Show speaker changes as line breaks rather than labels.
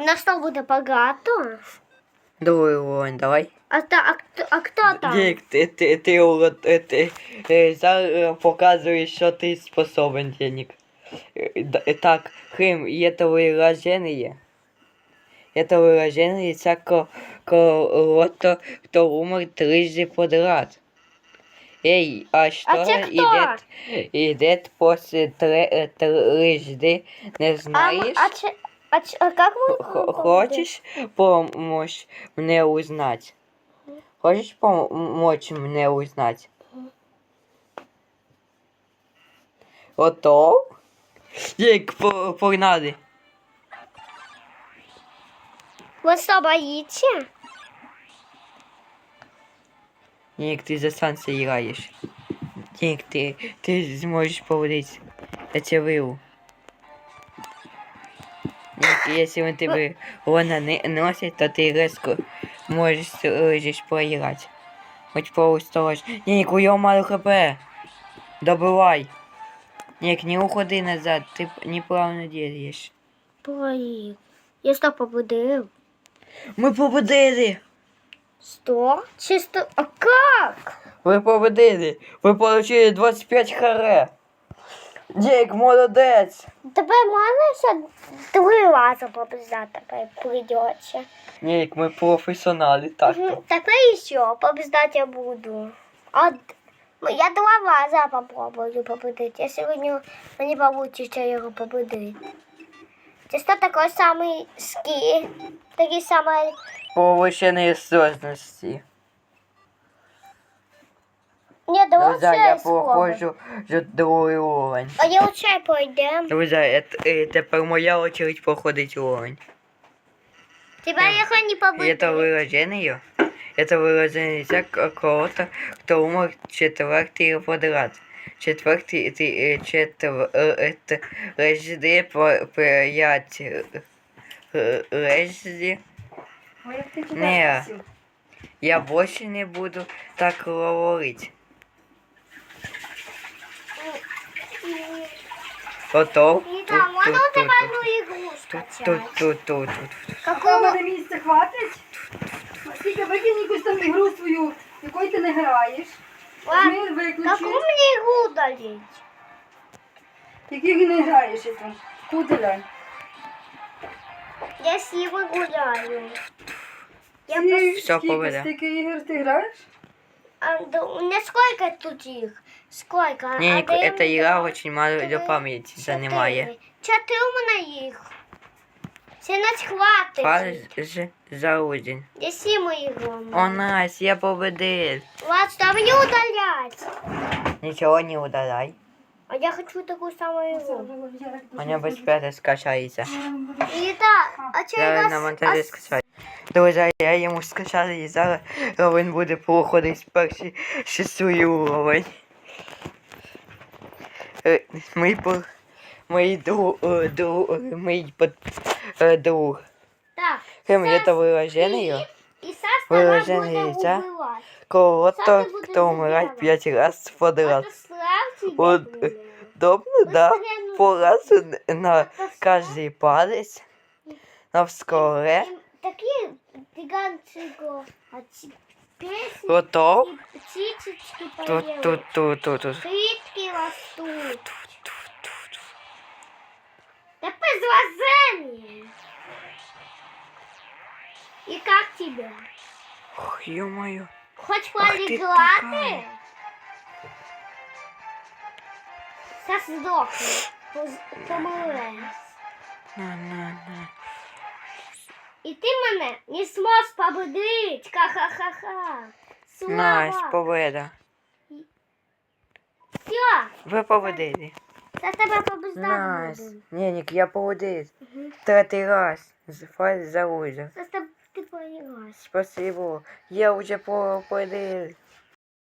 нас там буде багато.
Другий уровень, давай.
А, та, а, хто- а хто там?
Дік, ти, ти, ти, урод- е, ти, е, зараз показуєш, що ти способен, Денік. Е, д- е, Так, Хим, это выражение. Это выражение всяко кого-то, кто умер трижды подряд. Эй, а что
це хто?
идет, идет после тре- э, трижды, не
а, м-
знаешь?
а, чи, а, чи, а як ми?
Х- Хочешь помочь мне узнать? Хочешь помочь мне узнать? Готов? Як по- погнали.
Ви що, боїться?
Ник, ты за станцию играешь. Ник, ты, ты сможешь повалить. Я тебя вырву. Ник, если он тебе он носит, то ты резко можешь лежишь проиграть. Хоть поусталось. Ник, у него мало хп. Добывай. Ник, не уходи назад, ты неправильно делаешь.
Поїв. Я що побудив?
Мы победили!
Сто? Чи сто? А як?
Вы победили! Вы получили 25 харе! Дик, молодець!
Тебе можна ще три рази побіждати, тепер прийдеться.
Ник, ми професіонали, так то.
Тепер еще побеждать я буду. Од... ну, Я два раза попробую победить. Я сегодня не получится его победить. Чисто такой самый ски. Такий самий.
Повищеної сложності.
Ні, давай
Друзі, я
ще спробуй.
проходжу вже другий уровень.
А я лучше пойдем.
Друзі, е- е, тепер моя очередь проходить уровень.
Тебя я хоть не
И это
победить.
выражение, это выражение как кого-то, кто умер четвертый подряд. Четвертый, ты, э, четвер, э, это, режди, по- пять, э, э, режди.
Ой, як ти
Не.
кидався.
Я больше не буду так говорить. Готов?
І там, можна у тебе одну ігру
Тут, тут, тут, тут, тут.
А в мене місця хватить? Скільки викинь якусь там ігру свою, якою ти не граєш.
Ладно,
Ми виключи.
Какую мне игру удалить?
Яких не граєш яку? Куди
Я с Ивой гуляю. Я
Всё,
скільки,
поведе.
стільки ігор ти граєш?
А, да у меня сколько тут их? Сколько?
Не,
А, да
эта
не
игра очень мало для памяти занимает.
Чотири у мене їх. Це нас хватить.
Фаз ж за один.
Я сіму ігру.
О, Настя, я победил.
Вас там не удалять?
Ничего не удаляй.
А я хочу такую самую игру.
У меня безпечно скачается.
И да, а
Я
через
на монтажі скачаю. Друзі, я йому скачав і зараз він буде проходити перший шестий уровень. Е, Мій по... Мій друг... е, друг... е, Мій под... е, друг.
Так.
Кем
Сас,
это выражение?
И Сас тогда
Выражение
будет
лица.
убивать.
Кого-то,
Сам ты будешь
кто умирает
забирать.
пять раз подряд.
Это
Вот
удобно,
э, ну,
да?
По разу на кожний палець,
навскоре. Такие гигантские а
Готов?
Птичечки поют.
Тут, тут, тут, тут.
Квитки растут. Да без. И как тебе?
Ох, ё-моё.
Хоть полиглоты?
Такая.
Сейчас сдохни.
На, на, на.
І ти мене не зможеш победити. Ха-ха-ха-ха. Слава.
победа.
Все,
Ви победили.
за тебе побеждати
Настя.
буду.
Ненік, я победив.
Мгм.
Третий раз. Файл за.
За тебе ти поіграєш.
Спасибо. Я уже победил.